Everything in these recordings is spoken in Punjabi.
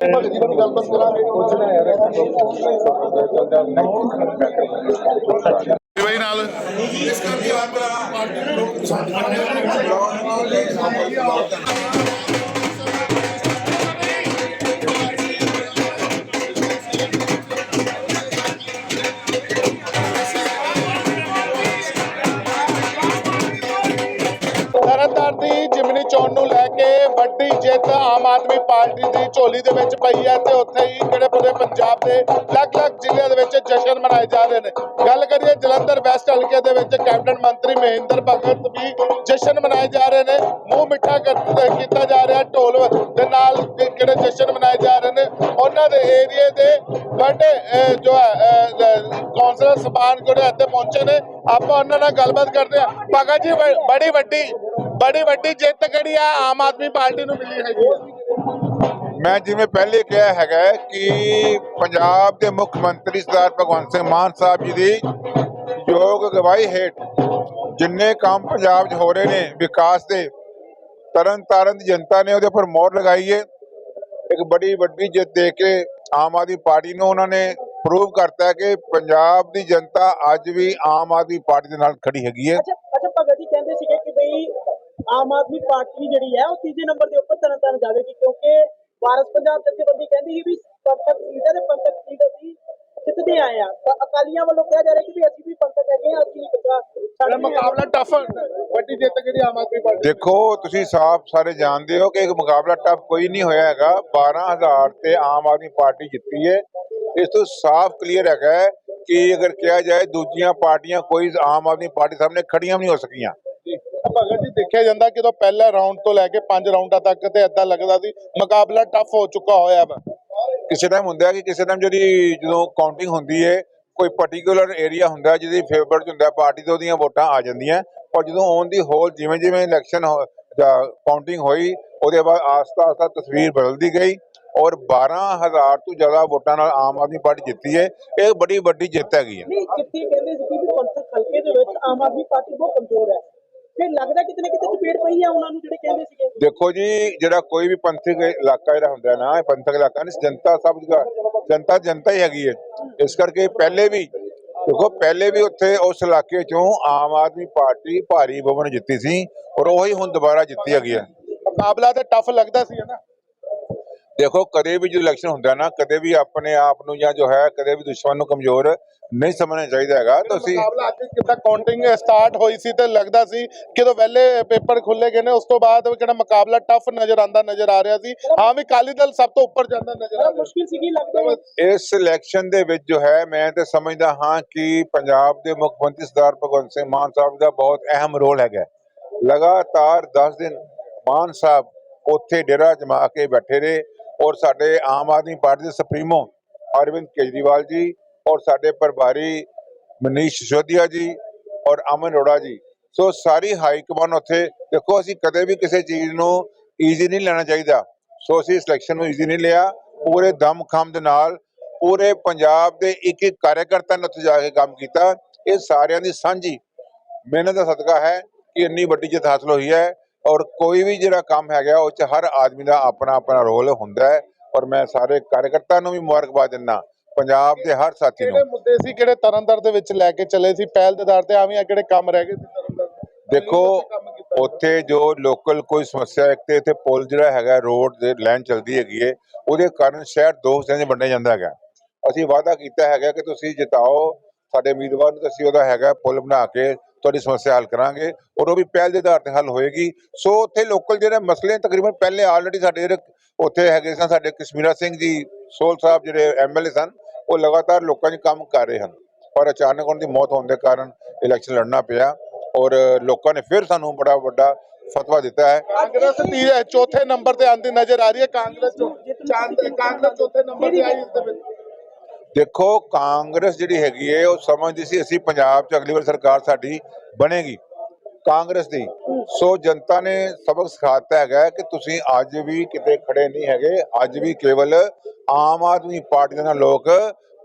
ਭਗਤ ਜੀ ਗੱਲਬਾਤ ਕਰਾਂਗੇ ਪੁੱਛਣਾ ਯਾਰ ਬਾਈ ਨਾਲ ਤਰਨਤਾਰਨ ਪਾਰਟੀ ਦੇ ਵਿੱਚ ਪਈ ਹੈ ਤੇ ਉੱਥੇ ਹੀ ਜਿਹੜੇ ਪੂਰੇ ਪੰਜਾਬ ਦੇ ਅਲੱਗ-ਅਲੱਗ ਜ਼ਿਲ੍ਹਿਆਂ ਦੇ ਵਿੱਚ ਜਸ਼ਨ ਮਨਾਏ ਜਾ ਰਹੇ ਨੇ। ਗੱਲ ਕਰੀਏ ਜਲੰਧਰ ਵੈਸਟ ਹਲਕੇ ਦੇ ਵਿੱਚ ਕੈਬਨਿਟ ਮੰਤਰੀ ਮਹਿੰਦਰ ਭਗਤ ਵੀ ਜਸ਼ਨ ਮਨਾਏ ਜਾ ਰਹੇ ਨੇ। ਮੂੰਹ ਮਿੱਠਾ ਕੀਤਾ ਜਾ ਰਿਹਾ ਢੋਲ ਦੇ ਨਾਲ ਕਿਹੜੇ ਜਸ਼ਨ ਮਨਾਏ ਜਾ ਰਹੇ ਨੇ। ਉਹਨਾਂ ਦੇ ਏਰੀਏ ਦੇ ਵੱਡੇ ਜੋ ਹੈ ਕੌਂਸਲਰ ਸਬਾਨ ਜਿਹੜੇ ਇੱਥੇ ਪਹੁੰਚੇ ਨੇ, ਆਪਾਂ ਉਹਨਾਂ ਨਾਲ ਗੱਲਬਾਤ ਕਰਦੇ ਹਾਂ। ਭਗਤ ਜੀ ਬੜੀ ਵੱਡੀ ਬੜੀ ਵੱਡੀ ਜਿੱਤ ਕਿਹੜੀ ਆ? ਆਮ ਆਦਮੀ ਪਾਰਟੀ ਨੂੰ ਮਿਲੀ ਹੈਗੀ ਹੈ ਮੈਂ ਜਿਵੇਂ ਪਹਿਲੇ ਕਿਹਾ ਹੈਗਾ ਕਿ ਪੰਜਾਬ ਦੇ ਮੁੱਖ ਮੰਤਰੀ ਸਰਦਾਰ ਭਗਵੰਤ ਸਿੰਘ ਮਾਨ ਸਾਹਿਬ ਜੀ ਦੀ ਯੋਗ ਅਗਵਾਈ ਹੇਠ ਜਿੰਨੇ ਕੰਮ ਪੰਜਾਬ 'ਚ ਹੋ ਰਹੇ ਨੇ ਵਿਕਾਸ ਦੇ ਤਰਨ ਤਾਰਨ ਦੀ ਜਨਤਾ ਨੇ ਉਹਦੇ ਉੱਪਰ ਮੋਹਰ ਲਗਾਈ ਹੈ ਇੱਕ ਬੜੀ ਵੱਡੀ ਜਿੱਤ ਦੇ ਕੇ ਆਮ ਆਦਮੀ ਪਾਰਟੀ ਨੂੰ ਉਹਨਾਂ ਨੇ ਪ੍ਰੂਵ ਕਰਤਾ ਕਿ ਪੰਜਾਬ ਦੀ ਜਨਤਾ ਅੱਜ ਵੀ ਆਮ ਆਦਮੀ ਪਾਰਟੀ ਦੇ ਨਾਲ ਖੜੀ ਹੈਗੀ ਹੈ ਅੱਛਾ ਭਗਤ ਜੀ ਕਹਿੰਦੇ ਸੀਗੇ ਕਿ ਬਈ ਆਮ ਆਦਮੀ ਪਾਰਟੀ ਜਿਹੜੀ ਹੈ ਉਹ ਤੀਜੇ ਨੰਬਰ ਦੇ ਉੱਪਰ ਤਰਨ ਜਾਵੇਗੀ ਕਿਉਂਕਿ ਵਾਰਸ ਪੰਜਾਬ ਜਥੇਬੰਦੀ ਕਹਿੰਦੀ ਸੀ ਵੀ ਪੰਥਕ ਸੀਟ ਤੇ ਪੰਥਕ ਸੀਟ ਅਸੀਂ ਜਿੱਤਦੇ ਆਏ ਆ ਤਾਂ ਅਕਾਲੀਆਂ ਵੱਲੋਂ ਕਿਹਾ ਜਾ ਰਿਹਾ ਕਿ ਵੀ ਅਸੀਂ ਵੀ ਪੰਥਕ ਹੈਗੇ ਆ ਅਸੀਂ ਕਿਤਾ ਸਾਡਾ ਮੁਕਾਬਲਾ ਟਫ ਵੱਡੀ ਜਿੱਤ ਕਿਹੜੀ ਆਮ ਆਦਮੀ ਪਾਰਟੀ ਦੇਖੋ ਤੁਸੀਂ ਸਾਫ਼ ਸਾਰੇ ਜਾਣਦੇ ਹੋ ਕਿ ਇੱਕ ਮੁਕਾਬਲਾ ਟਫ ਕੋਈ ਨਹੀਂ ਹੋਇਆ ਹੈਗਾ। 12000 ਤੇ ਆਮ ਆਦਮੀ ਪਾਰਟੀ ਜਿੱਤੀ ਹੈ। ਇਸ ਤੋਂ ਸਾਫ਼ ਕਲੀਅਰ ਹੈਗਾ ਕਿ ਅਗਰ ਕਿਹਾ ਜਾਏ ਦੂਜੀਆਂ ਪਾਰਟੀਆਂ ਕੋਈ ਆਮ ਆਦਮੀ ਪਾਰਟੀ ਸਾਹਮਣੇ ਖੜੀਆਂ ਵੀ ਨਹੀਂ ਹੋ ਸਕੀਆਂ। ਭਗਤ ਜੀ ਦੇਖਿਆ ਜਾਂਦਾ ਕਿ ਜਦੋਂ ਪਹਿਲਾ ਰਾਉਂਡ ਤੋਂ ਲੈ ਕੇ ਪੰਜ ਰਾਉਂਡਾਂ ਤੱਕ ਤੇ ਏਦਾਂ ਲੱਗਦਾ ਸੀ ਮੁਕਾਬਲਾ ਟਫ ਹੋ ਚੁੱਕਾ ਹੋਇਆ ਵਾ। ਕਿਸੇ ਟਾਈਮ ਹੁੰਦਾ ਕਿ ਕਿਸੇ ਟਾਈਮ ਜਿਹੜੀ ਜਦੋਂ ਕਾਊਂਟਿੰਗ ਹੁੰਦੀ ਹੈ ਕੋਈ ਪਾਰਟਿਕੂਲਰ ਏਰੀਆ ਹੁੰਦਾ ਜਿਹਦੀ ਫੇਵਰ ਚ ਹੁੰਦਾ ਪਾਰਟੀ ਤੋਂ ਉਹਦੀਆਂ ਵੋਟਾਂ ਆ ਜਾਂਦੀਆਂ। ਪਰ ਜਦੋਂ ਔਨ ਦੀ ਹੋਲ ਜਿਵੇਂ ਜਿਵੇਂ ਇਲੈਕਸ਼ਨ ਜਾਂ ਕਾਊਂਟਿੰਗ ਹੋਈ ਉਹਦੇ ਬਾਅਦ ਆਸਤਾ ਆਸਤਾ ਤਸਵੀਰ ਬਦਲਦੀ ਗਈ ਔਰ 12000 ਤੋਂ ਜ਼ਿਆਦਾ ਵੋਟਾਂ ਨਾਲ ਆਮ ਆਦਮੀ ਪਾਰਟੀ ਜਿੱਤੀ ਹੈ। ਇਹ ਬੜੀ ਵੱਡੀ ਜਿੱਤ ਹੈਗੀ ਹੈ। ਨਹੀਂ ਜਿੱਥੇ ਕਹਿੰਦੇ ਸੀ ਕਿ ਵੀ ਪੰਥਕ ਹਲਕੇ ਦੇ ਵਿੱਚ ਆਮ ਆਦਮੀ ਪਾਰਟੀ ਬਹੁਤ ਕਮਜ਼ੋਰ ਹੈ। ਫਿਰ ਲੱਗਦਾ ਕਿਤੇ ਨਾ ਕਿਤੇ ਚਪੇੜ ਪਈ ਆ ਉਹਨਾਂ ਨੂੰ ਜਿਹੜੇ ਕਹਿੰਦੇ ਸੀਗੇ? ਦੇਖੋ ਜੀ ਜਿਹੜਾ ਕੋਈ ਵੀ ਪੰਥਕ ਇਲਾਕਾ ਜਿਹੜਾ ਹੁੰਦਾ ਨਾ ਇਹ ਪੰਥਕ ਇਲਾਕਾ ਨਹੀਂ ਜਨਤਾ ਸਭ ਦਾ ਜਨਤਾ ਜਨਤਾ ਹੀ ਹੈਗੀ ਹੈ। ਇਸ ਕਰਕੇ ਪਹਿਲੇ ਵੀ ਦੇਖੋ ਪਹਿਲੇ ਵੀ ਉੱਥੇ ਉਸ ਇਲਾਕੇ ਚੋਂ ਆਮ ਆਦਮੀ ਪਾਰਟੀ ਭਾਰੀ ਬਹੁਮਤ ਜਿੱਤੀ ਸੀ ਔਰ ਉਹੀ ਹੁਣ ਦੁਬਾਰਾ ਜਿੱਤੀ ਹੈਗੀ ਹੈ। ਮੁਕਾਬਲਾ ਤੇ ਟਫ ਲੱਗਦਾ ਸੀ ਨਾ? ਦੇਖੋ ਕਦੇ ਵੀ ਜੋ ਇਲੈਕਸ਼ਨ ਹੁੰਦਾ ਨਾ ਕਦੇ ਵੀ ਆਪਣੇ ਆਪ ਨੂੰ ਜਾਂ ਜੋ ਹੈ ਕਦੇ ਵੀ ਦੁਸ਼ਮਣ ਨੂੰ ਕਮਜ਼ੋਰ ਨਹੀਂ ਸਮਝਣਾ ਚਾਹੀਦਾ ਹੈਗਾ। ਤੁਸੀਂ ਮੁਕਾਬਲਾ ਅੱਜ ਕਿੱਦਾਂ ਕਾਊਂਟਿੰਗ ਸਟਾਰਟ ਹੋਈ ਸੀ ਤੇ ਲੱਗਦਾ ਸੀ ਕਿ ਜਦੋਂ ਪਹਿਲੇ ਪੇਪਰ ਖੁੱਲੇ ਗਏ ਨੇ ਉਸ ਤੋਂ ਬਾਅਦ ਕਿਹੜਾ ਮੁਕਾਬਲਾ ਟਫ ਨਜ਼ਰ ਆਂਦਾ ਨਜ਼ਰ ਆ ਰਿਹਾ ਸੀ। ਹਾਂ ਵੀ ਕਾਲੀ ਦਲ ਸਭ ਤੋਂ ਉੱਪਰ ਜਾਂਦਾ ਨਜ਼ਰ ਆ ਮੁਸ਼ਕਿਲ ਸੀਗੀ ਲੱਗਦਾ ਇਸ ਇਲੈਕਸ਼ਨ ਦੇ ਵਿੱਚ ਜੋ ਹੈ ਮੈਂ ਤੇ ਸਮਝਦਾ ਹਾਂ ਕਿ ਪੰਜਾਬ ਦੇ ਮੁੱਖ ਮੰਤਰੀ ਸਰਦਾਰ ਭਗਵੰਤ ਸਿੰਘ ਮਾਨ ਸਾਹਿਬ ਦਾ ਬਹੁਤ ਅਹਿਮ ਰੋਲ ਹੈਗਾ। ਲਗਾਤਾਰ 10 ਦਿਨ ਮਾਨ ਸਾਹਿਬ ਉੱਥੇ ਡੇਰਾ ਜਮਾ ਕੇ ਬੈਠੇ ਰਹੇ। ਔਰ ਸਾਡੇ ਆਮ ਆਦਮੀ ਪਾਰਟੀ ਦੇ ਸੁਪਰੀਮੋ ਅਰਵਿੰਦ ਕੇਜਰੀਵਾਲ ਜੀ ਔਰ ਸਾਡੇ ਪ੍ਰਭਾਰੀ ਮਨੀਸ਼ ਸਿਸੋਦੀਆ ਜੀ ਔਰ ਅਮਨ ਅਰੋੜਾ ਜੀ। ਸੋ ਸਾਰੀ ਹਾਈ ਕਮਾਨ ਉੱਥੇ, ਦੇਖੋ ਅਸੀਂ ਕਦੇ ਵੀ ਕਿਸੇ ਚੀਜ਼ ਨੂੰ ਈਜ਼ੀ ਨਹੀਂ ਲੈਣਾ ਚਾਹੀਦਾ। ਸੋ ਅਸੀਂ ਸਿਲੈਕਸ਼ਨ ਨੂੰ ਈਜ਼ੀ ਨਹੀਂ ਲਿਆ। ਪੂਰੇ ਦਮ ਖਮ ਦੇ ਨਾਲ, ਪੂਰੇ ਪੰਜਾਬ ਦੇ ਇੱਕ ਇੱਕ ਕਾਰਜਕਰਤਾ ਨੇ ਉੱਥੇ ਜਾ ਕੇ ਕੰਮ ਕੀਤਾ। ਇਹ ਸਾਰਿਆਂ ਦੀ ਸਾਂਝੀ ਮਿਹਨਤ ਦਾ ਸਦਕਾ ਹੈ ਕਿ ਇੰਨੀ ਵੱਡੀ ਜਿੱਤ ਹਾਸਲ ਹੋਈ ਹੈ। ਔਰ ਕੋਈ ਵੀ ਜਿਹੜਾ ਕੰਮ ਹੈਗਾ ਉਹ ਚ ਹਰ ਆਦਮੀ ਦਾ ਆਪਣਾ ਆਪਣਾ ਰੋਲ ਹੁੰਦਾ ਹੈ। ਔਰ ਮੈਂ ਸਾਰੇ ਕਾਰਜਕਰਤਾ ਨੂੰ ਵੀ ਮੁਬਾਰਕਬਾਦ ਦਿੰਦਾ ਪੰਜਾਬ ਦੇ ਹਰ ਸਾਥੀ ਨੂੰ। ਕਿਹੜੇ ਮੁੱਦੇ ਸੀ ਕਿਹੜੇ ਤਰਨਤਾਰਨ ਦੇ ਵਿੱਚ ਲੈ ਕੇ ਚੱਲੇ ਸੀ? ਪਹਿਲ ਦੇ ਆਧਾਰ ਤੇ ਆਵੇਂ ਕਿਹੜੇ ਕੰਮ ਰਹਿ ਗਏ ਸੀ ਤਰਨਤਾਰਨ ਦੇ? ਦੇਖੋ ਉੱਥੇ ਜੋ ਲੋਕਲ ਕੋਈ ਸਮੱਸਿਆ ਇੱਕ ਤੇ ਇੱਥੇ ਪੁਲ ਜਿਹੜਾ ਹੈਗਾ ਰੋਡ ਦੇ ਲਾਈਨ ਚਲਦੀ ਹੈਗੀ ਏ। ਉਹਦੇ ਕਾਰਨ ਸ਼ਹਿਰ ਦੋ ਹਿੱਸਿਆਂ 'ਚ ਵੰਡਿਆ ਜਾਂਦਾ ਹੈਗਾ। ਅਸੀਂ ਵਾਅਦਾ ਕੀਤਾ ਹੈਗਾ ਕਿ ਤੁਸੀਂ ਜਿਤਾਓ ਸਾਡੇ ਉਮੀਦਵਾਰ ਨੂੰ ਤੇ ਅਸੀਂ ਉਹਦਾ ਹੈਗਾ ਪੁਲ ਬਣਾ ਕੇ ਤੁਹਾਡੀ ਸਮੱਸਿਆ ਹੱਲ ਕਰਾਂਗੇ ਔਰ ਉਹ ਵੀ ਪਹਿਲ ਦੇ ਆਧਾਰ ਤੇ ਹੱਲ ਹੋਏਗੀ। ਸੋ ਉੱਥੇ ਲੋਕਲ ਜਿਹੜੇ ਮਸਲੇ ਤਕਰੀਬਨ ਪਹਿਲੇ ਆਲਰੇਡੀ ਸਾਡੇ ਜਿਹੜੇ ਉੱਥੇ ਹੈਗੇ ਸਨ, ਸਾਡੇ ਕਸ਼ਮੀਰਾ ਸਿੰਘ ਜੀ, ਸੋਲ ਸਾਹਿਬ ਜਿਹੜੇ ਐਮਐਲਏ ਸਨ, ਉਹ ਲਗਾਤਾਰ ਲੋਕਾਂ 'ਚ ਕੰਮ ਕਰ ਰਹੇ ਹਨ। ਪਰ ਅਚਾਨਕ ਉਹਨਾਂ ਦੀ ਮੌਤ ਹੋਣ ਦੇ ਕਾਰਨ ਇਲੈਕਸ਼ਨ ਲੜਨਾ ਪਿਆ ਔਰ ਲੋਕਾਂ ਨੇ ਫਿਰ ਸਾਨੂੰ ਬੜਾ ਵੱਡਾ ਫਤਵਾ ਦਿੱਤਾ ਹੈ। ਕਾਂਗਰਸ ਤੀਜੇ ਚੌਥੇ ਨੰਬਰ ਤੇ ਆਂਦੀ ਨਜ਼ਰ ਆ ਰਹੀ ਹੈ। ਕਾਂਗਰਸ ਚੌਥੇ ਨੰਬਰ ਤੇ ਆਈ ਇਸ ਦੇ ਵਿੱਚ। ਦੇਖੋ, ਕਾਂਗਰਸ ਜਿਹੜੀ ਹੈਗੀ ਹੈ, ਉਹ ਸਮਝਦੀ ਸੀ ਅਸੀਂ ਪੰਜਾਬ 'ਚ ਅਗਲੀ ਵਾਰ ਸਰਕਾਰ ਸਾਡੀ ਬਣੇਗੀ। ਕਾਂਗਰਸ ਦੀ। ਸੋ ਜਨਤਾ ਨੇ ਸਬਕ ਸਿਖਾਤਾ ਹੈਗਾ ਕਿ ਤੁਸੀਂ ਅੱਜ ਵੀ ਕਿਤੇ ਖੜੇ ਨਹੀਂ ਹੈਗੇ। ਅੱਜ ਵੀ ਕੇਵਲ ਆਮ ਆਦਮੀ ਪਾਰਟੀ ਦੇ ਨਾਲ ਲੋਕ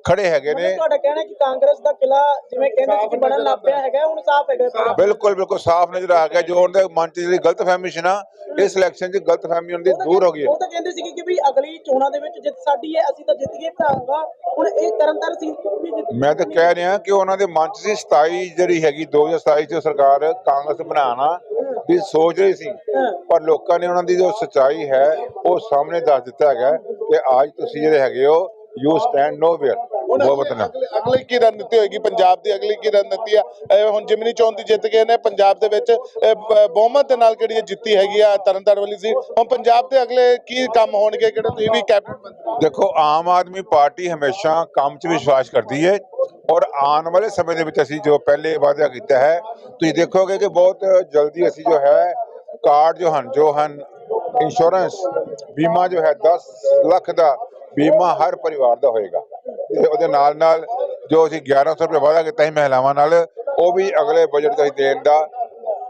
ਖੜੇ ਹੈਗੇ ਨੇ। ਤੁਹਾਡਾ ਕਹਿਣਾ ਹੈ ਕਿ ਕਾਂਗਰਸ ਦਾ ਕਿਲਾ ਜਿਵੇਂ ਕਹਿੰਦੇ ਸੀ ਬਣਨ ਲੱਗ ਪਿਆ ਹੈਗਾ ਹੁਣ ਸਾਫ਼ ਹੈਗਾ। ਬਿਲਕੁਲ ਬਿਲਕੁਲ ਸਾਫ਼ ਨਜ਼ਰ ਆ ਗਿਆ। ਜੋ ਉਹਨਾਂ ਦੇ ਮਨ 'ਚ ਜਿਹੜੀ ਗਲਤਫਹਿਮੀ ਸੀ ਨਾ ਇਸ ਇਲੈਕਸ਼ਨ 'ਚ ਗਲਤਫਹਿਮੀ ਉਹਨਾਂ ਦੀ ਦੂਰ ਹੋ ਗਈ ਹੈ। ਉਹ ਤਾਂ ਕਹਿੰਦੇ ਸੀ ਕਿ ਵੀ ਅਗਲੀ ਚੋਣਾਂ ਦੇ ਵਿੱਚ ਜਿੱਤ ਸਾਡੀ ਹੈ ਅਸੀਂ ਤਾਂ ਜਿੱਤ ਗਏ ਭਰਾਵਾ। ਹੁਣ ਇਹ ਤਰਨਤਾਰਨ ਸੀ ਵੀ ਜਿੱਤ ਮੈਂ ਤਾਂ ਕਹਿ ਰਿਹਾ ਕਿ ਉਹਨਾਂ ਦੇ ਮਨ 'ਚ ਸੀ 27 ਜਿਹੜੀ ਹੈਗੀ 2027 'ਚ ਸਰਕਾਰ ਕਾਂਗਰਸ ਬਣਾਉਣਾ ਦੀ ਸੋਚ ਰਹੀ ਸੀ। ਪਰ ਲੋਕਾਂ ਨੇ ਉਹਨਾਂ ਦੀ ਜੋ ਸੱਚਾਈ ਹੈ ਉਹ ਸਾਹਮਣੇ ਦੱਸ ਦਿੱਤਾ ਹੈਗਾ ਕਿ ਅੱਜ ਤੁਸੀਂ ਜਿਹੜੇ ਹੈਗੇ ਹੋ ਯੂ ਸਟੈਂਡ ਨੋਵੇਅਰ ਬਤਨਾ ਅਗਲੀ ਕੀ ਰਣਨੀਤੀ ਹੋਏਗੀ? ਪੰਜਾਬ ਦੀ ਅਗਲੀ ਕੀ ਰਣਨੀਤੀ ਆ? ਹੁਣ ਜਿਮਨੀ ਚੋਣ ਦੀ ਜਿੱਤ ਗਏ ਨੇ ਪੰਜਾਬ ਦੇ ਵਿੱਚ ਬਹੁਮਤ ਦੇ ਨਾਲ ਕਿਹੜੀ ਜਿੱਤੀ ਹੈਗੀ ਆ ਤਰਨਤਾਰਨ ਵਾਲੀ ਸੀ? ਹੁਣ ਪੰਜਾਬ ਦੇ ਅਗਲੇ ਕੀ ਕੰਮ ਹੋਣਗੇ? ਕਿਹੜੇ ਤੁਸੀਂ ਵੀ ਕੈਬਨਿਟ ਮੰਤਰੀ ਦੇਖੋ ਆਮ ਆਦਮੀ ਪਾਰਟੀ ਹਮੇਸ਼ਾ ਕੰਮ 'ਚ ਵਿਸ਼ਵਾਸ ਕਰਦੀ ਹੈ ਔਰ ਆਉਣ ਵਾਲੇ ਸਮੇਂ ਦੇ ਵਿੱਚ ਅਸੀਂ ਜੋ ਪਹਿਲੇ ਵਾਅਦਾ ਕੀਤਾ ਹੈ ਤੁਸੀਂ ਦੇਖੋਗੇ ਕਿ ਬਹੁਤ ਜਲਦੀ ਅਸੀਂ ਜੋ ਹੈ ਕਾਰਡ ਜੋ ਹਨ ਜੋ ਹਨ ਇੰਸ਼ੋਰੈਂਸ ਬੀਮਾ ਜੋ ਹੈ 10 ਲੱਖ ਦਾ ਬੀਮਾ ਹਰ ਪਰਿਵਾਰ ਦਾ ਹੋਏਗਾ। ਤੇ ਉਹਦੇ ਨਾਲ ਨਾਲ ਜੋ ਅਸੀਂ 1100 ਰੁਪਏ ਵਾਅਦਾ ਕੀਤਾ ਸੀ ਮਹਿਲਾਵਾਂ ਨਾਲ, ਉਹ ਵੀ ਅਗਲੇ ਬਜਟ 'ਚ ਅਸੀਂ ਦੇਣ ਦਾ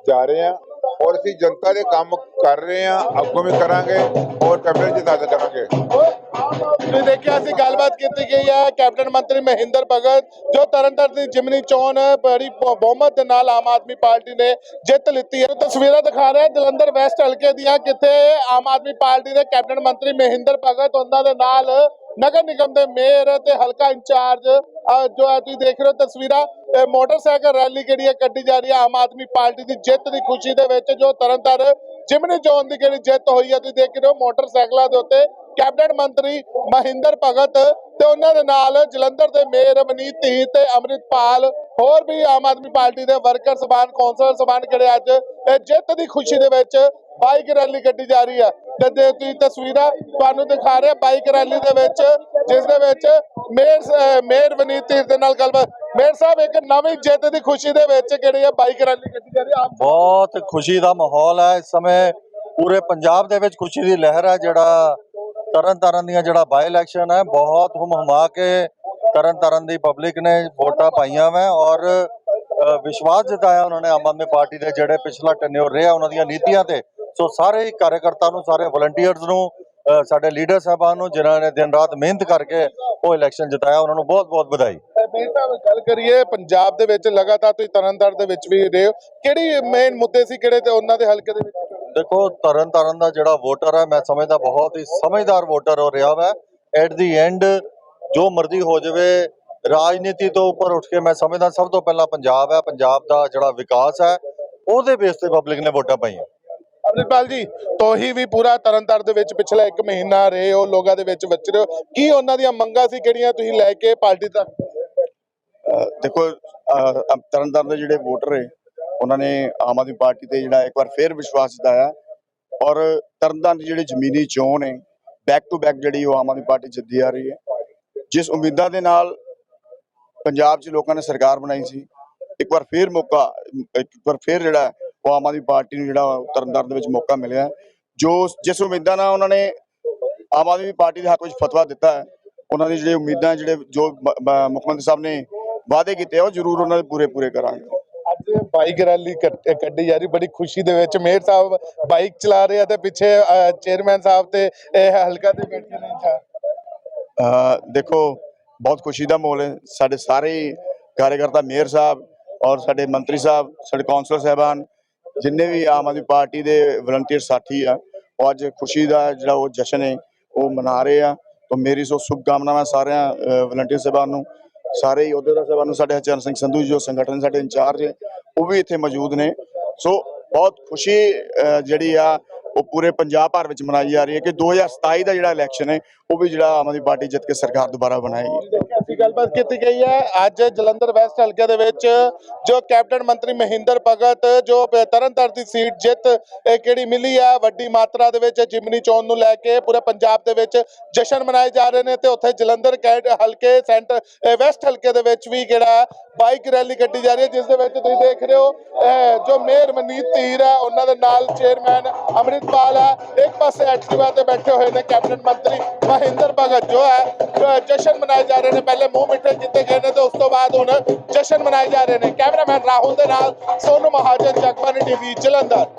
ਜਾ ਰਹੇ ਹਾਂ। ਔਰ ਅਸੀਂ ਜਨਤਾ ਦੇ ਕੰਮ ਕਰ ਰਹੇ ਹਾਂ, ਅੱਗੋਂ ਵੀ ਕਰਾਂਗੇ ਔਰ ਕੈਬਨਿਟ 'ਚ ਦਾਅਵੇ ਕਰਾਂਗੇ। ਤੁਸੀਂ ਦੇਖਿਆ ਸੀ, ਗੱਲਬਾਤ ਕੀਤੀ ਗਈ ਹੈ, ਕੈਪਟਨ ਮੰਤਰੀ ਮਹਿੰਦਰ ਭਗਤ, ਜੋ ਤਰਨਤਾਰਨ ਦੀ ਜਿਮਨੀ ਚੋਣ ਬੜੀ ਬਹੁਮਤ ਦੇ ਨਾਲ ਆਮ ਆਦਮੀ ਪਾਰਟੀ ਨੇ ਜਿੱਤ ਲਿੱਤੀ ਹੈ। ਤਸਵੀਰਾਂ ਦਿਖਾ ਰਿਹਾ, ਜਲੰਧਰ ਵੈਸਟ ਹਲਕੇ ਦੀਆਂ, ਕਿੱਥੇ ਆਮ ਆਦਮੀ ਪਾਰਟੀ ਦੇ ਕੈਪਟਨ ਮੰਤਰੀ ਮਹਿੰਦਰ ਭਗਤ, ਉਹਨਾਂ ਦੇ ਨਾਲ ਨਗਰ ਨਿਗਮ ਦੇ ਮੇਅਰ ਤੇ ਹਲਕਾ ਇੰਚਾਰਜ ਜੋ ਹੈ, ਤੁਸੀਂ ਦੇਖ ਰਹੇ ਹੋ ਤਸਵੀਰਾਂ ਮੋਟਰਸਾਈਕਲ ਰੈਲੀ ਜਿਹੜੀ ਹੈ ਕੱਢੀ ਜਾ ਰਹੀ ਹੈ ਆਮ ਆਦਮੀ ਪਾਰਟੀ ਦੀ ਜਿੱਤ ਦੀ ਖੁਸ਼ੀ ਦੇ ਵਿੱਚ, ਜੋ ਤਰਨਤਾਰਨ ਜਿਮਨੀ ਜੋਨ ਦੀ ਜਿਹੜੀ ਜਿੱਤ ਹੋਈ ਹੈ ਤੁਸੀਂ ਦੇਖ ਰਹੇ ਹੋ ਮੋਟਰਸਾਈਕਲਾਂ ਦੇ ਉੱਤੇ ਕੈਬਨਿਟ ਮੰਤਰੀ ਮਹਿੰਦਰ ਭਗਤ ਤੇ ਉਹਨਾਂ ਦੇ ਨਾਲ ਜਲੰਧਰ ਦੇ ਮੇਅਰ ਮਨੀਤ ਧੀ ਤੇ ਅੰਮ੍ਰਿਤਪਾਲ, ਹੋਰ ਵੀ ਆਮ ਆਦਮੀ ਪਾਰਟੀ ਦੇ ਵਰਕਰ ਸਬਾਨ, ਕੌਂਸਲਰ ਸਬਾਨ ਕਿਹੜੇ ਅੱਜ? ਇਹ ਜਿੱਤ ਦੀ ਖੁਸ਼ੀ ਦੇ ਵਿੱਚ ਬਾਈਕ ਰੈਲੀ ਕੱਢੀ ਜਾ ਰਹੀ ਹੈ ਤੇ ਜੇ ਤੁਸੀਂ ਤਸਵੀਰਾਂ ਤੁਹਾਨੂੰ ਦਿਖਾ ਰਿਹਾ, ਬਾਈਕ ਰੈਲੀ ਦੇ ਵਿੱਚ, ਜਿਸ ਦੇ ਵਿੱਚ ਮੇਅਰ ਮੇਅਰ ਮਨੀਤ ਧੀ ਦੇ ਨਾਲ ਗੱਲਬਾਤ। ਮੇਅਰ ਸਾਹਿਬ, ਇੱਕ ਨਵੀਂ ਜਿੱਤ ਦੀ ਖੁਸ਼ੀ ਦੇ ਵਿੱਚ ਕਿਹੜੀ ਹੈ ਬਾਈਕ ਰੈਲੀ ਕੱਢੀ ਬਹੁਤ ਖੁਸ਼ੀ ਦਾ ਮਾਹੌਲ ਹੈ। ਇਸ ਸਮੇਂ ਪੂਰੇ ਪੰਜਾਬ ਦੇ ਵਿੱਚ ਖੁਸ਼ੀ ਦੀ ਲਹਿਰ ਹੈ। ਜਿਹੜਾ ਤਰਨ ਤਾਰਨ ਦੀਆਂ ਜਿਹੜਾ ਬਾਈ ਇਲੈਕਸ਼ਨ ਹੈ, ਬਹੁਤ ਹੁਮ ਹੁਮਾ ਕੇ ਤਰਨ ਤਾਰਨ ਦੀ ਪਬਲਿਕ ਨੇ ਵੋਟਾਂ ਪਾਈਆਂ ਵਾ ਔਰ ਵਿਸ਼ਵਾਸ ਜਤਾਇਆ ਉਹਨਾਂ ਨੇ ਆਮ ਆਦਮੀ ਪਾਰਟੀ ਦੇ ਜਿਹੜੇ ਪਿਛਲਾ ਟੈਨਿਓਰ ਰਿਹਾ ਉਹਨਾਂ ਦੀਆਂ ਨੀਤੀਆਂ ਤੇ। ਸੋ ਸਾਰੇ ਹੀ ਕਾਰਜਕਰਤਾ ਨੂੰ, ਸਾਰੇ ਵਲੰਟੀਅਰਸ ਨੂੰ ਸਾਡੇ ਲੀਡਰ ਸਾਹਿਬਾਨ ਨੂੰ, ਜਿਨ੍ਹਾਂ ਨੇ ਦਿਨ ਰਾਤ ਮਿਹਨਤ ਕਰਕੇ ਉਹ ਇਲੈਕਸ਼ਨ ਜਿਤਾਇਆ, ਉਹਨਾਂ ਨੂੰ ਬਹੁਤ ਬਹੁਤ ਵਧਾਈ। ਮੇਰ ਸਾਹਿਬ ਗੱਲ ਕਰੀਏ ਪੰਜਾਬ ਦੇ ਵਿੱਚ ਲਗਾਤਾਰ ਤੁਸੀਂ ਤਰਨਤਾਰਨ ਦੇ ਵਿੱਚ ਵੀ ਰਹੇ ਹੋ। ਕਿਹੜੀ ਮੇਨ ਮੁੱਦੇ ਸੀ ਕਿਹੜੇ ਤੇ ਉਹਨਾਂ ਦੇ ਹਲਕੇ ਦੇ ਵਿੱਚ? ਦੇਖੋ ਤਰਨ ਤਾਰਨ ਦਾ ਜਿਹੜਾ ਵੋਟਰ ਹੈ ਮੈਂ ਸਮਝਦਾ ਬਹੁਤ ਹੀ ਸਮਝਦਾਰ ਵੋਟਰ ਹੋ ਰਿਹਾ ਵਾ ਐਟ ਦੀ ਐਂਡ ਜੋ ਮਰਜ਼ੀ ਹੋ ਜਾਵੇ ਰਾਜਨੀਤੀ ਤੋਂ ਉੱਪਰ ਉੱਠ ਕੇ ਮੈਂ ਸਮਝਦਾ ਸਭ ਤੋਂ ਪਹਿਲਾਂ ਪੰਜਾਬ ਹੈ। ਪੰਜਾਬ ਦਾ ਜਿਹੜਾ ਵਿਕਾਸ ਹੈ ਉਹਦੇ ਬੇਸ ਤੇ ਪਬਲਿਕ ਨੇ ਵੋਟਾਂ ਪਾਈਆਂ। ਅਮਰਿਤਪਾਲ ਜੀ ਤੋਹੀ ਵੀ ਪੂਰਾ ਤਰਨਤਾਰਨ ਦੇ ਵਿੱਚ ਪਿਛਲਾ 1 ਮਹੀਨਾ ਰਹੇ ਹੋ ਲੋਕਾਂ ਦੇ ਵਿੱਚ ਵਿਚਰੇ ਹੋ। ਕੀ ਉਹਨਾਂ ਦੀਆਂ ਮੰਗਾਂ ਸੀ ਕਿਹੜੀਆਂ ਤੁਸੀਂ ਲੈ ਕੇ ਪਾਰਟੀ ਤੱਕ ਦੇਖੋ ਅਹ ਅਹ ਤਰਨਤਾਰਨ ਦੇ ਜਿਹੜੇ ਵੋਟਰ ਹੈ ਉਹਨਾਂ ਨੇ ਆਮ ਆਦਮੀ ਪਾਰਟੀ ਤੇ ਜਿਹੜਾ ਇੱਕ ਵਾਰ ਫੇਰ ਵਿਸ਼ਵਾਸ ਜਤਾਇਆ ਔਰ ਤਰਨਤਾਰਨ ਦੀ ਜਿਹੜੀ ਜ਼ਮੀਨੀ ਚੋਣ ਹੈ ਬੈਕ ਟੂ ਬੈਕ ਜਿਹੜੀ ਉਹ ਆਮ ਆਦਮੀ ਪਾਰਟੀ ਜਿੱਤਦੀ ਆ ਰਹੀ ਹੈ। ਜਿਸ ਉਮੀਦਾਂ ਦੇ ਨਾਲ ਪੰਜਾਬ 'ਚ ਲੋਕਾਂ ਨੇ ਸਰਕਾਰ ਬਣਾਈ ਸੀ, ਇੱਕ ਵਾਰ ਫੇਰ ਮੌਕਾ, ਇੱਕ ਵਾਰ ਫੇਰ ਜਿਹੜਾ ਉਹ ਆਮ ਆਦਮੀ ਪਾਰਟੀ ਨੂੰ ਜਿਹੜਾ ਤਰਨਤਾਰਨ ਦੇ ਵਿੱਚ ਮੌਕਾ ਮਿਲਿਆ। ਜੋ ਜਿਸ ਉਮੀਦਾਂ ਨਾਲ ਉਹਨਾਂ ਨੇ ਆਮ ਆਦਮੀ ਪਾਰਟੀ ਦੇ ਹੱਕ ਵਿੱਚ ਫਤਵਾ ਦਿੱਤਾ ਹੈ ਉਹਨਾਂ ਦੀ ਜਿਹੜੇ ਉਮੀਦਾਂ, ਜਿਹੜੇ ਜੋ ਮੁੱਖ ਮੰਤਰੀ ਸਾਹਿਬ ਨੇ ਵਾਅਦੇ ਕੀਤੇ ਆ, ਉਹ ਜ਼ਰੂਰ ਉਹਨਾਂ ਦੇ ਪੂਰੇ ਪੂਰੇ ਕਰਾਂਗੇ। ਅੱਜ ਬਾਈਕ ਰੈਲੀ ਕੱਢ- ਜਾ ਰਹੀ ਬੜੀ ਖੁਸ਼ੀ ਦੇ ਵਿੱਚ ਮੇਅਰ ਸਾਹਿਬ ਬਾਈਕ ਚਲਾ ਰਹੇ ਆ ਤੇ ਪਿੱਛੇ ਚੇਅਰਮੈਨ ਸਾਹਿਬ ਤੇ ਇਹ ਹਲਕਾ ਤੇ ਬੈਠੇ ਨੇ ਅਹ ਦੇਖੋ ਬਹੁਤ ਖੁਸ਼ੀ ਦਾ ਮਾਹੌਲ ਹੈ। ਸਾਡੇ ਸਾਰੇ ਕਾਰਜਕਰਤਾ ਮੇਅਰ ਸਾਹਿਬ ਔਰ ਸਾਡੇ ਮੰਤਰੀ ਸਾਹਿਬ ਸਾਡੇ ਕੌਂਸਲਰ ਸਾਹਿਬਾਨ ਜਿੰਨੇ ਵੀ ਆਮ ਆਦਮੀ ਪਾਰਟੀ ਦੇ ਵਲੰਟੀਅਰ ਸਾਥੀ ਆ ਉਹ ਅੱਜ ਖੁਸ਼ੀ ਦਾ ਜਿਹੜਾ ਉਹ ਜਸ਼ਨ ਹੈ ਉਹ ਮਨਾ ਰਹੇ ਆ। ਤਾਂ ਮੇਰੀ ਸੋ ਸ਼ੁਭ ਕਾਮਨਾਵਾਂ ਸਾਰਿਆਂ ਵਲੰਟੀਅਰ ਸਾਹਿਬਾਨ ਨੂੰ। ਸਾਰੇ ਹੀ ਅਹੁਦੇਦਾਰ ਸਾਹਿਬਾਨ ਨੂੰ ਸਾਡੇ ਹਰਚਰਨ ਸਿੰਘ ਸੰਧੂ ਜੋ ਸੰਗਠਨ ਸਾਡੇ ਇੰਚਾਰਜ ਉਹ ਵੀ ਇੱਥੇ ਮੌਜੂਦ ਨੇ। ਸੋ ਬਹੁਤ ਖੁਸ਼ੀ ਜਿਹੜੀ ਆ, ਉਹ ਪੂਰੇ ਪੰਜਾਬ ਭਰ ਵਿੱਚ ਮਨਾਈ ਜਾ ਰਹੀ ਹੈ ਕਿ 2027 ਦਾ ਜਿਹੜਾ ਇਲੈਕਸ਼ਨ ਹੈ, ਉਹ ਵੀ ਜਿਹੜਾ ਆਮ ਆਦਮੀ ਪਾਰਟੀ ਜਿੱਤ ਕੇ ਸਰਕਾਰ ਦੁਬਾਰਾ ਬਣਾਏਗੀ। ਦੇਖਿਆ ਗੱਲਬਾਤ ਕੀਤੀ ਗਈ ਹੈ। ਅੱਜ ਜਲੰਧਰ ਵੈਸਟ ਹਲਕੇ ਦੇ ਵਿੱਚ ਜੋ ਕੈਪਟਨ ਮੰਤਰੀ ਮਹਿੰਦਰ ਭਗਤ, ਜੋ ਪ- ਤਰਨਤਾਰਨ ਦੀ ਸੀਟ ਜਿੱਤ, ਇਹ ਕਿਹੜੀ ਮਿਲੀ ਹੈ ਵੱਡੀ ਮਾਤਰਾ ਦੇ ਵਿੱਚ ਜਿਮਨੀ ਚੋਣ ਨੂੰ ਲੈ ਕੇ ਪੂਰੇ ਪੰਜਾਬ ਦੇ ਵਿੱਚ ਜਸ਼ਨ ਮਨਾਏ ਜਾ ਰਹੇ ਨੇ ਤੇ ਉੱਥੇ ਜਲੰਧਰ ਕੈਟ ਹਲਕੇ ਸੈਂਟਰ ਵੈਸਟ ਹਲਕੇ ਦੇ ਵਿੱਚ ਵੀ ਜਿਹੜਾ ਬਾਈਕ ਰੈਲੀ ਕੱਢੀ ਜਾ ਰਹੀ ਹੈ, ਜਿਸ ਦੇ ਵਿੱਚ ਤੁਸੀਂ ਦੇਖ ਰਹੇ ਹੋ ਜੋ ਮੇਅਰ ਮਨੀਤ ਧੀਰ ਹੈ, ਉਹਨਾਂ ਦੇ ਨਾਲ ਚੇਅਰਮੈਨ ਅੰਮ੍ਰਿਤਪਾਲ ਹੈ। ਇੱਕ ਪਾਸੇ ਐਕਟਿਵਾ ਤੇ ਬੈਠੇ ਹੋਏ ਨੇ ਕੈਬਨਿਟ ਮੰਤਰੀ ਮਹਿੰਦਰ ਭਗਤ, ਜੋ ਹੈ ਜਸ਼ਨ ਮਨਾਏ ਜਾ ਰਹੇ ਨੇ। ਪਹਿਲੇ ਮੂੰਹ ਮਿੱਠੇ ਕੀਤੇ ਗਏ ਨੇ ਤੇ ਉਸ ਤੋਂ ਬਾਅਦ ਹੁਣ ਜਸ਼ਨ ਮਨਾਏ ਜਾ ਰਹੇ ਨੇ। ਕੈਮਰਾਮੈਨ ਰਾਹੁਲ ਦੇ ਨਾਲ ਸੋਨੂ ਮਹਾਜਨ ਜਗਬਾਨੀ ਟੀਵੀ, ਜਲੰਧਰ।